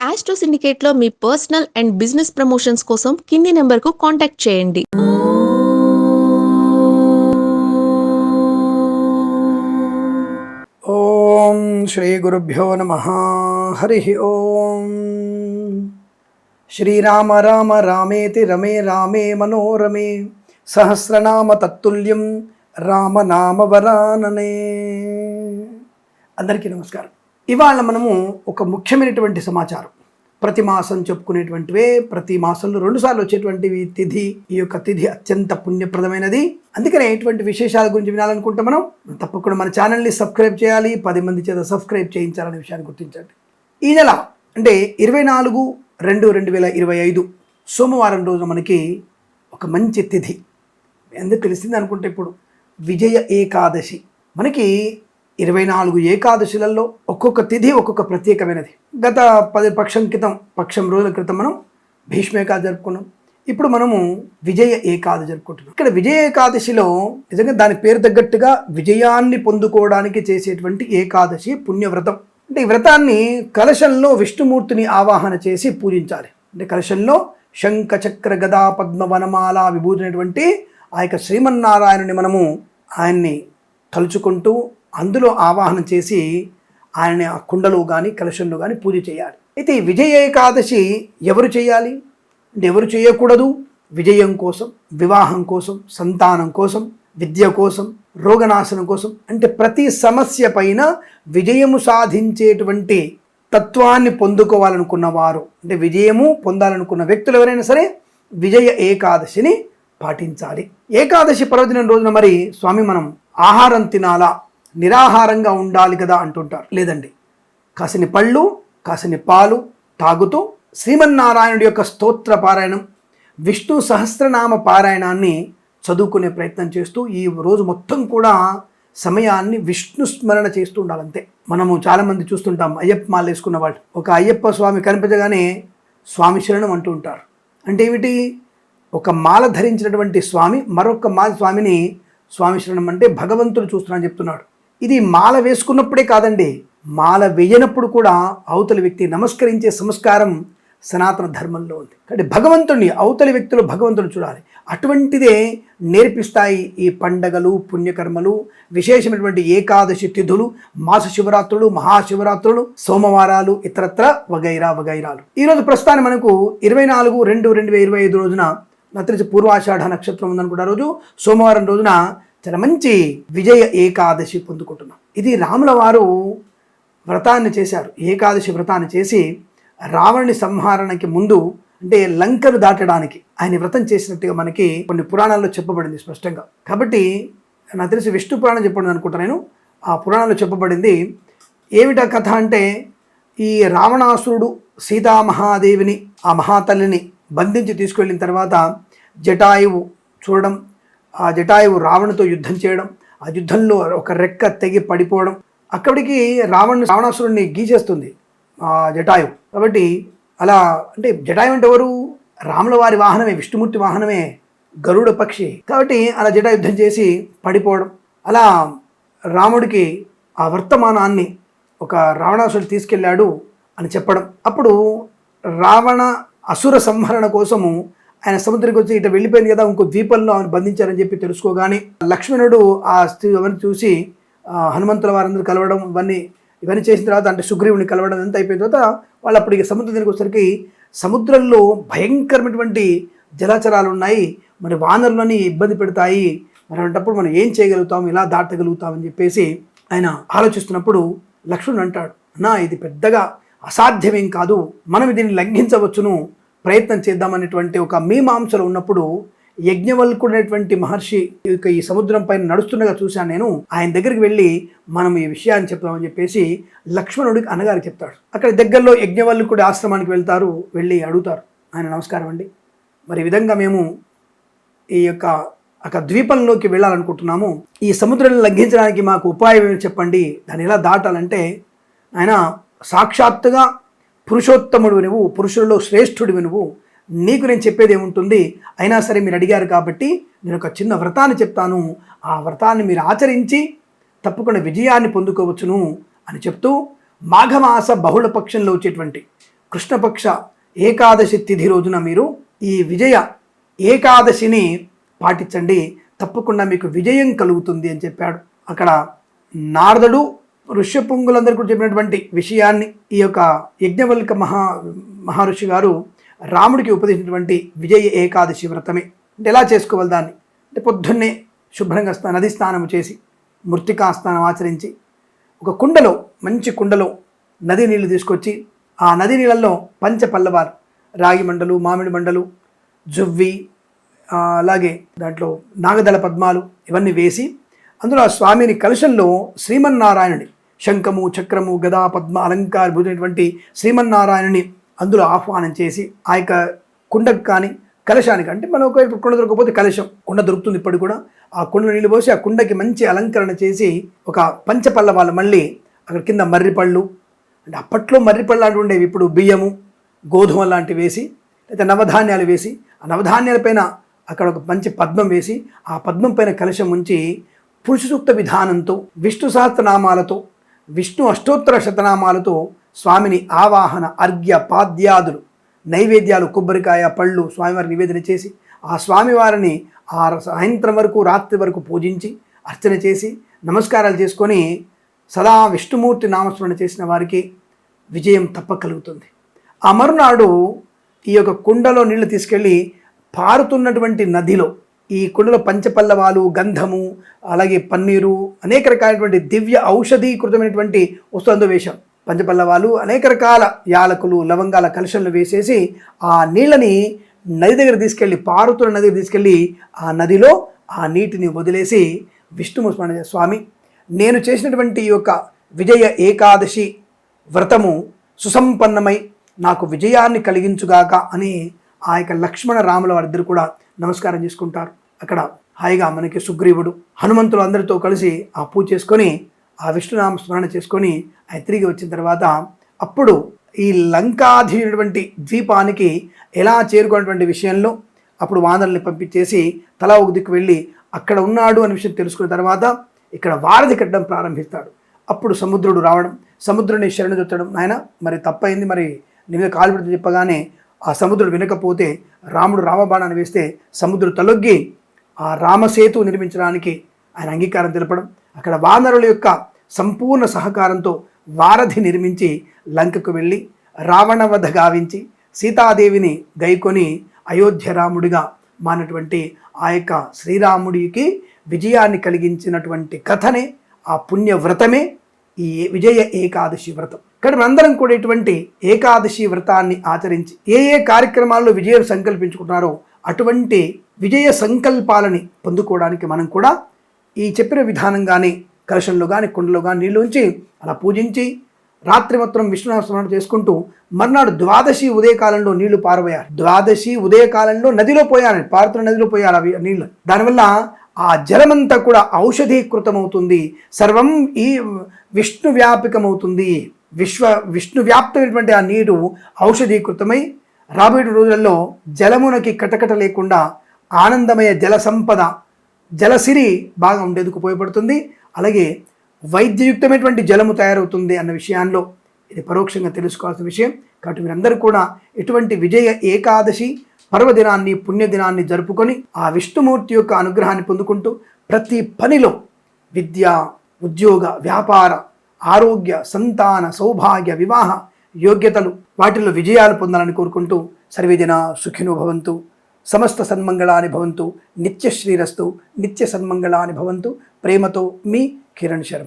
Astro సిండికేట్లో మీ personal and business promotions కోసం కింది నెంబర్కు కాంటాక్ట్ చేయండి. ఓం శ్రీ గురుభ్యో నమ. హరి ఓం. శ్రీరామ రామ రామేతి రమే రామే మనోరమే. సహస్రనామ తత్తుల్యం రామనామ వరాననే. అందరికీ నమస్కారం. ఇవాళ మనము ఒక ముఖ్యమైనటువంటి సమాచారం. ప్రతి మాసం చెప్పుకునేటువంటివే ప్రతి మాసంలో రెండుసార్లు వచ్చేటువంటివి తిథి. ఈ యొక్క తిథి అత్యంత పుణ్యప్రదమైనది. అందుకనే ఇటువంటి విశేషాల గురించి వినాలనుకుంటే మనం తప్పకుండా మన ఛానల్ని సబ్స్క్రైబ్ చేయాలి. పది మంది చేత సబ్స్క్రైబ్ చేయించాలనే విషయాన్ని గుర్తించండి. ఈ నెల అంటే ఇరవై నాలుగు రెండు రెండు వేల ఇరవై ఐదు సోమవారం రోజు మనకి ఒక మంచి తిథి. ఎందుకు తెలిసింది అనుకుంటే ఇప్పుడు విజయ ఏకాదశి. మనకి ఇరవై నాలుగు ఏకాదశులలో ఒక్కొక్క తిథి ఒక్కొక్క ప్రత్యేకమైనది. గత పది పక్షం క్రితం పక్షం రోజుల క్రితం మనం భీష్మేకాదశి జరుపుకున్నాం. ఇప్పుడు మనము విజయ ఏకాదశి జరుపుకుంటున్నాం. ఇక్కడ విజయ ఏకాదశిలో నిజంగా దాని పేరు తగ్గట్టుగా విజయాన్ని పొందుకోవడానికి చేసేటువంటి ఏకాదశి పుణ్యవ్రతం. అంటే ఈ వ్రతాన్ని కలశంలో విష్ణుమూర్తిని ఆవాహన చేసి పూజించాలి. అంటే కలశంలో శంఖ చక్ర గదా పద్మ వనమాల విభూతినటువంటి ఆ యొక్క శ్రీమన్నారాయణుని మనము ఆయన్ని తలుచుకుంటూ అందులో ఆవాహన చేసి ఆయన ఆ కుండలో కానీ కలశంలో కానీ పూజ చేయాలి. అయితే ఈ విజయ ఏకాదశి ఎవరు చేయాలి? అంటే ఎవరు చేయకూడదు? విజయం కోసం వివాహం కోసం సంతానం కోసం విద్య కోసం రోగనాశనం కోసం. అంటే ప్రతి సమస్య పైన విజయము సాధించేటువంటి తత్వాన్ని పొందుకోవాలనుకున్న వారు. అంటే విజయము పొందాలనుకున్న వ్యక్తులు ఎవరైనా సరే విజయ ఏకాదశిని పాటించాలి. ఏకాదశి పర్వదినం రోజున మరి స్వామి మనం ఆహారం తినాలా? నిరాహారంగా ఉండాలి కదా అంటుంటారు. లేదండి. కాసిని పళ్ళు కాసిని పాలు తాగుతూ శ్రీమన్నారాయణుడి యొక్క స్తోత్ర పారాయణం విష్ణు సహస్రనామ పారాయణాన్ని చదువుకునే ప్రయత్నం చేస్తూ ఈ రోజు మొత్తం కూడా సమయాన్ని విష్ణు స్మరణ చేస్తూ ఉండాలంతే. మనము చాలామంది చూస్తుంటాం అయ్యప్ప మాల వేసుకున్న వాళ్ళు. ఒక అయ్యప్ప స్వామి కనిపించగానే స్వామి శరణం అంటూ ఉంటారు. అంటే ఏమిటి? ఒక మాల ధరించినటువంటి స్వామి మరొక మాల స్వామిని స్వామి శరణం అంటే భగవంతుడు చూస్తున్నాను చెప్తున్నాడు. ఇది మాల వేసుకున్నప్పుడే కాదండి మాల వేయనప్పుడు కూడా అవతలి వ్యక్తి నమస్కరించే సంస్కారం సనాతన ధర్మంలో ఉంది. కాబట్టి భగవంతుడిని అవతలి వ్యక్తులు భగవంతుడు చూడాలి. అటువంటిదే నేర్పిస్తాయి ఈ పండగలు పుణ్యకర్మలు విశేషమైనటువంటి ఏకాదశి తిథులు మాస శివరాత్రులు మహాశివరాత్రులు సోమవారాలు ఇతరత్ర వగైరా వగైరాలు. ఈరోజు ప్రస్తుతాన్ని మనకు ఇరవై నాలుగు రెండు రెండు వేల ఇరవై ఐదు రోజున నాకు తెలిసి పూర్వాషాఢ నక్షత్రం ఉందనుకుంటా రోజు. సోమవారం రోజున చాలా మంచి విజయ ఏకాదశి పొందుకుంటున్నాం. ఇది రాముల వారు వ్రతాన్ని చేశారు. ఏకాదశి వ్రతాన్ని చేసి రావణుని సంహారణకి ముందు అంటే లంకను దాటడానికి ఆయన వ్రతం చేసినట్టుగా మనకి కొన్ని పురాణాల్లో చెప్పబడింది స్పష్టంగా. కాబట్టి నాకు తెలిసి విష్ణు పురాణం చెప్పండి అనుకుంటా నేను. ఆ పురాణంలో చెప్పబడింది ఏమిటా కథ అంటే ఈ రావణాసురుడు సీతామహాదేవిని ఆ మహాతల్లిని బంధించి తీసుకువెళ్ళిన తర్వాత జటాయువు చూడడం ఆ జటాయువు రావణుతో యుద్ధం చేయడం ఆ యుద్ధంలో ఒక రెక్క తెగి పడిపోవడం అక్కడికి రావణ్ రావణాసురుణ్ణి గీచేస్తుంది ఆ జటాయువు. కాబట్టి అలా అంటే జటాయు అంటే ఎవరు? రాముల వారి వాహనమే విష్ణుమూర్తి వాహనమే గరుడ పక్షి. కాబట్టి అలా జటా యుద్ధం చేసి పడిపోవడం. అలా రాముడికి ఆ వర్తమానాన్ని ఒక రావణాసురుడు తీసుకెళ్ళాడు అని చెప్పడం. అప్పుడు రావణ అసుర సంహరణ కోసము ఆయన సముద్రానికి వచ్చి ఇటు వెళ్ళిపోయింది కదా ఇంకో ద్వీపంలో ఆయన బంధించారని చెప్పి తెలుసుకోగానే లక్ష్మణుడు ఆ స్త్రీ అవన్నీ చూసి హనుమంతుల వారందరూ కలవడం ఇవన్నీ ఇవన్నీ చేసిన తర్వాత అంటే సుగ్రీవుని కలవడం అంతా అయిపోయిన తర్వాత వాళ్ళు అప్పుడు ఇక సముద్రం దగ్గరికి వచ్చేసరికి సముద్రంలో భయంకరమైనటువంటి జలాచరాలు ఉన్నాయి మరి వానరులని ఇబ్బంది పెడతాయి మరి అలాంటప్పుడు మనం ఏం చేయగలుగుతాం ఇలా దాటగలుగుతాం అని చెప్పేసి ఆయన ఆలోచిస్తున్నప్పుడు లక్ష్మణుడు అంటాడు నా ఇది పెద్దగా అసాధ్యమేం కాదు మనం దీన్ని లంఘించవచ్చును ప్రయత్నం చేద్దామనేటువంటి ఒక మీమాంసలో ఉన్నప్పుడు యజ్ఞవల్కుడైనటువంటి మహర్షి ఈ యొక్క ఈ సముద్రం పైన నడుస్తుండగా చూశాను నేను. ఆయన దగ్గరికి వెళ్ళి మనం ఈ విషయాన్ని చెప్తామని చెప్పేసి లక్ష్మణుడికి అనగారు చెప్తాడు. అక్కడ దగ్గరలో యజ్ఞవల్కుడి ఆశ్రమానికి వెళ్తారు వెళ్ళి అడుగుతారు. ఆయన నమస్కారం అండి. మరి ఈ విధంగా మేము ఈ యొక్క ఒక ద్వీపంలోకి వెళ్ళాలనుకుంటున్నాము. ఈ సముద్రాన్ని లంఘించడానికి మాకు ఉపాయం ఏమి చెప్పండి? దాన్ని ఎలా దాటాలంటే ఆయన సాక్షాత్తుగా పురుషోత్తముడు నువ్వు పురుషుల్లో శ్రేష్ఠుడివి నువ్వు. నీకు నేను చెప్పేది ఏముంటుంది? అయినా సరే మీరు అడిగారు కాబట్టి నేను ఒక చిన్న వ్రతాన్ని చెప్తాను. ఆ వ్రతాన్ని మీరు ఆచరించి తప్పకుండా విజయాన్ని పొందుకోవచ్చును అని చెప్తూ మాఘమాస బహుళ పక్షంలో వచ్చేటువంటి కృష్ణపక్ష ఏకాదశి తిథి రోజున మీరు ఈ విజయ ఏకాదశిని పాటించండి. తప్పకుండా మీకు విజయం కలుగుతుంది అని చెప్పాడు. అక్కడ నారదుడు ఋష్యపుంగులందరూ కూడా చెప్పినటువంటి విషయాన్ని ఈ యొక్క యజ్ఞవల్క మహా మహర్షి గారు రాముడికి ఉపదేశించినటువంటి విజయ ఏకాదశి వ్రతమే. అంటే ఎలా చేసుకోవాలి దాన్ని? అంటే పొద్దున్నే శుభ్రంగా స్నా నది స్నానం చేసి మృతికా స్నానం ఆచరించి ఒక కుండలో మంచి కుండలో నది నీళ్ళు తీసుకొచ్చి ఆ నది నీళ్ళల్లో పంచ పల్లవారు రాగి మండలు మామిడి మండలు జువ్వి అలాగే దాంట్లో నాగదళ పద్మాలు ఇవన్నీ వేసి అందులో ఆ స్వామిని కలుషంలో శ్రీమన్నారాయణుడి శంఖము చక్రము గదా పద్మ అలంకారభూతమైనటువంటి శ్రీమన్నారాయణుని అందులో ఆహ్వానం చేసి ఆ యొక్క కుండకు కానీ కలశానికి అంటే మనం ఒకవైపు కుండ దొరకకపోతే కలశం కుండ దొరుకుతుంది ఇప్పుడు కూడా. ఆ కుండలో నీళ్ళు పోసి ఆ కుండకి మంచి అలంకరణ చేసి ఒక పంచపల్లవాలు మళ్ళీ అక్కడ కింద మర్రిపళ్ళు. అంటే అప్పట్లో మర్రిపళ్ళు లాంటివి ఉండేవి. ఇప్పుడు బియ్యము గోధుమ లాంటివి వేసి లేదా నవధాన్యాలు వేసి ఆ నవధాన్యాల పైన అక్కడ ఒక మంచి పద్మం వేసి ఆ పద్మం పైన కలశం ఉంచి పురుష సూక్త విధానంతో విష్ణు సహస్రనామాలతో విష్ణు అష్టోత్తర శతనామాలతో స్వామిని ఆవాహన అర్ఘ్య పాద్యాదులు నైవేద్యాలు కొబ్బరికాయ పళ్ళు స్వామివారి నివేదన చేసి ఆ స్వామివారిని ఆ సాయంత్రం వరకు రాత్రి వరకు పూజించి అర్చన చేసి నమస్కారాలు చేసుకొని సదా విష్ణుమూర్తి నామస్మరణ చేసిన వారికి విజయం తప్ప కలుగుతుంది ఆ మరునాడు ఈ యొక్క కుండలో నీళ్ళు తీసుకెళ్ళి పారుతున్నటువంటి నదిలో ఈ కుండలో పంచపల్లవాలు గంధము అలాగే పన్నీరు అనేక రకాలైనటువంటి దివ్య ఔషధీకృతమైనటువంటి వస్తువులతో వేశాం. పంచపల్లవాలు అనేక రకాల యాలకులు లవంగాల కలుషలను వేసేసి ఆ నీళ్ళని నది దగ్గర తీసుకెళ్ళి పారుతున్న నది దగ్గర తీసుకెళ్ళి ఆ నదిలో ఆ నీటిని వదిలేసి విష్ణుము స్వామి నేను చేసినటువంటి ఈ యొక్క విజయ ఏకాదశి వ్రతము సుసంపన్నమై నాకు విజయాన్ని కలిగించుగాక అని ఆ యొక్క లక్ష్మణ రాముల వారిద్దరు కూడా నమస్కారం చేసుకుంటారు. అక్కడ హాయిగా మనకి సుగ్రీవుడు హనుమంతులు అందరితో కలిసి ఆ పూజ చేసుకొని ఆ విష్ణునామ స్మరణ చేసుకొని ఆయన తిరిగి వచ్చిన తర్వాత అప్పుడు ఈ లంకాధీనటువంటి ద్వీపానికి ఎలా చేరుకున్నటువంటి విషయంలో అప్పుడు వానరుల్ని పంపించేసి తలా ఒక దిక్కు వెళ్ళి అక్కడ ఉన్నాడు అనే విషయం తెలుసుకున్న తర్వాత ఇక్కడ వారధి కట్టడం ప్రారంభిస్తాడు. అప్పుడు సముద్రుడు రావడం సముద్రుని శరణు చొచ్చడం నాయన మరి తప్పైంది మరి నీ మీద కాలు చెప్పగానే ఆ సముద్రుడు వినకపోతే రాముడు రామబాణాన్ని వేస్తే సముద్రుడు తలొగ్గి ఆ రామసేతు నిర్మించడానికి ఆయన అంగీకారం తెలపడం అక్కడ వానరుల యొక్క సంపూర్ణ సహకారంతో వారధి నిర్మించి లంకకు వెళ్ళి రావణవధ గావించి సీతాదేవిని గైకొని అయోధ్య రాముడిగా మానటువంటి ఆ యొక్క శ్రీరాముడికి విజయాన్ని కలిగించినటువంటి కథనే ఆ పుణ్య వ్రతమే ఈ విజయ ఏకాదశి వ్రతం. ఇక్కడ మనందరం కూడా ఇటువంటి ఏకాదశి వ్రతాన్ని ఆచరించి ఏ ఏ కార్యక్రమాల్లో విజయం సంకల్పించుకుంటున్నారో అటువంటి విజయ సంకల్పాలని పొందుకోవడానికి మనం కూడా ఈ చెప్పిన విధానంగానే కలశంలో కానీ కుండలో కానీ నీళ్ళు ఉంచి అలా పూజించి రాత్రి మొత్తం విష్ణునామ స్మరణ చేసుకుంటూ మర్నాడు ద్వాదశి ఉదయకాలంలో నీళ్ళు పారబోయారు ద్వాదశి ఉదయకాలంలో నదిలో పోయాలి. పారుతున్న నదిలో పోయాలి అవి నీళ్ళు దానివల్ల ఆ జలమంతా కూడా ఔషధీకృతమవుతుంది. సర్వం ఈ విష్ణు వ్యాపకమవుతుంది. విశ్వ విష్ణు వ్యాప్తమైనటువంటి ఆ నీరు ఔషధీకృతమై రాబోయే రోజులలో జలమునకి కటకట లేకుండా ఆనందమయ జల సంపద జలసిరి బాగా ఉండేందుకు ఉపయోగపడుతుంది. అలాగే వైద్యయుక్తమైనటువంటి జలము తయారవుతుంది అన్న విషయాల్లో ఇది పరోక్షంగా తెలుసుకోవాల్సిన విషయం. కాబట్టి మీరందరూ కూడా ఎటువంటి విజయ ఏకాదశి పర్వదినాన్ని పుణ్యదినాన్ని జరుపుకొని ఆ విష్ణుమూర్తి యొక్క అనుగ్రహాన్ని పొందుకుంటూ ప్రతి పనిలో విద్య ఉద్యోగ వ్యాపార ఆరోగ్య సంతాన సౌభాగ్య వివాహ యోగ్యతలు వాటిల్లో విజయాలు పొందాలని కోరుకుంటూ సర్వేజన సుఖినో భవంతు. సమస్త సన్మంగళాని భవంతు. నిత్య శ్రీరస్తు. నిత్య సన్మంగళాని భవంతు. ప్రేమతో మీ కిరణ్ శర్మ.